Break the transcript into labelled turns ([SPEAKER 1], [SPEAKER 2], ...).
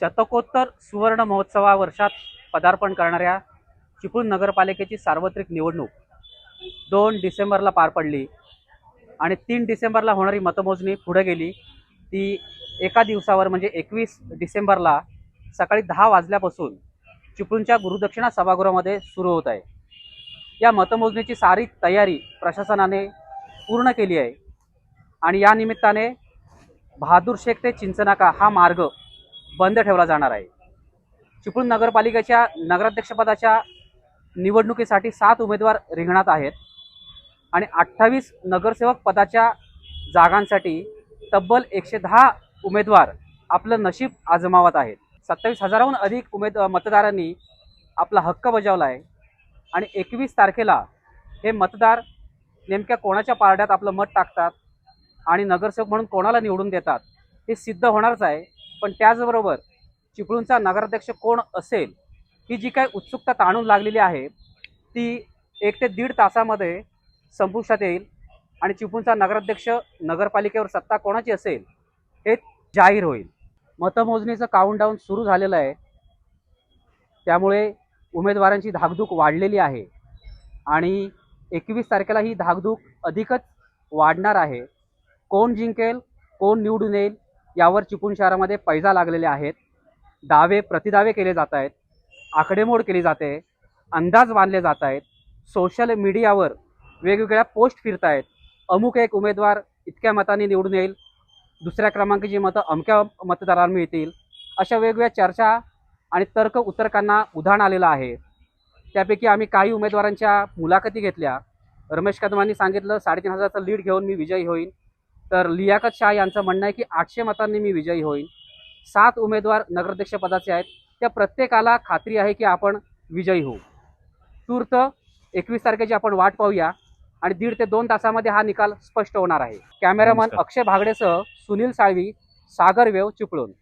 [SPEAKER 1] शतकोत्तर सुवर्ण महोत्सवा वर्षात पदार्पण करणाऱ्या चिपळूण नगरपालिकेची सार्वत्रिक निवडणूक दोन डिसेंबरला पार पडली आणि तीन डिसेंबरला होणारी मतमोजणी पुढे गेली. ती एका दिवसावर म्हणजे एकवीस डिसेंबरला सकाळी दहा वाजल्यापासून चिपळूणच्या गुरुदक्षिणा सभागृहामध्ये सुरू होत आहे. या मतमोजणीची सारी तयारी प्रशासनाने पूर्ण केली आहे. आणि या निमित्ताने बहादूर शेख ते चिंचनाका हा मार्ग बंद ठेवला जाणार आहे. चिपळूण नगरपालिकेच्या नगराध्यक्षपदाच्या निवडणुकीसाठी सात उमेदवार रिंगणात आहेत आणि अठ्ठावीस नगरसेवक पदाच्या जागांसाठी तब्बल एकशे दहा उमेदवार आपलं नशीब आजमावत आहेत. सत्तावीस हजाराहून अधिक उमेद मतदारांनी आपला हक्क बजावला आहे आणि एकवीस तारखेला हे मतदार नेमक्या कोणाच्या पारड्यात आपलं मत टाकतात आणि नगरसेवक म्हणून कोणाला निवडून देतात हे सिद्ध होणारच आहे. पण त्याचबरोबर चिपळूणचा नगराध्यक्ष कोण असेल ही जी काही उत्सुकता ताणून लागलेली आहे ती एक ते दीड तासामध्ये संपुष्टात येईल आणि चिपळूणचा नगराध्यक्ष नगरपालिकेवर सत्ता कोणाची असेल हे जाहीर होईल. मतमोजणीचं काउंटडाऊन सुरू झालेलं आहे. त्यामुळे उमेदवारांची धाकधूक वाढलेली आहे आणि एकवीस तारखेला ही धाकधूक अधिकच वाढणार आहे. कोण जिंकेल कोण निवडून येईल यावर चिपळूण शहरामध्ये पैजा लागलेले आहेत. दावे प्रतिदावे केले जात आहेत. आकडेमोड केली जाते. अंदाज बांधले जात आहेत. सोशल मीडियावर वेगवेगळ्या पोस्ट फिरत आहेत अमुक एक उमेदवार इतक्या मतांनी निवडून येईल. दुसऱ्या क्रमांकाची मतं अमक्या मतदारांना मिळतील. अशा वेगवेगळ्या चर्चा आणि तर्क उतर्कांना उधाण आलेलं आहे. त्यापैकी आम्ही काही उमेदवारांच्या मुलाखती घेतल्या. रमेश कदमांनी सांगितलं साडेतीन हजाराचं लीड घेऊन मी विजयी होईन. तर लियाकत शाह यांचं म्हणणं आहे की आठशे मतांनी मी विजयी होईन. सात उमेदवार नगराध्यक्ष पदाचे आहेत. त्या प्रत्येकाला खात्री आहे की आपण विजयी होऊ. तूर्त एकवीस तारखेची आपण वाट पाहूया आणि दीड ते दोन तासामध्ये हा निकाल स्पष्ट होणार आहे. कॅमेरामन. अक्षय भागडेसह सुनील साळवी सागर वेव चिपळूण.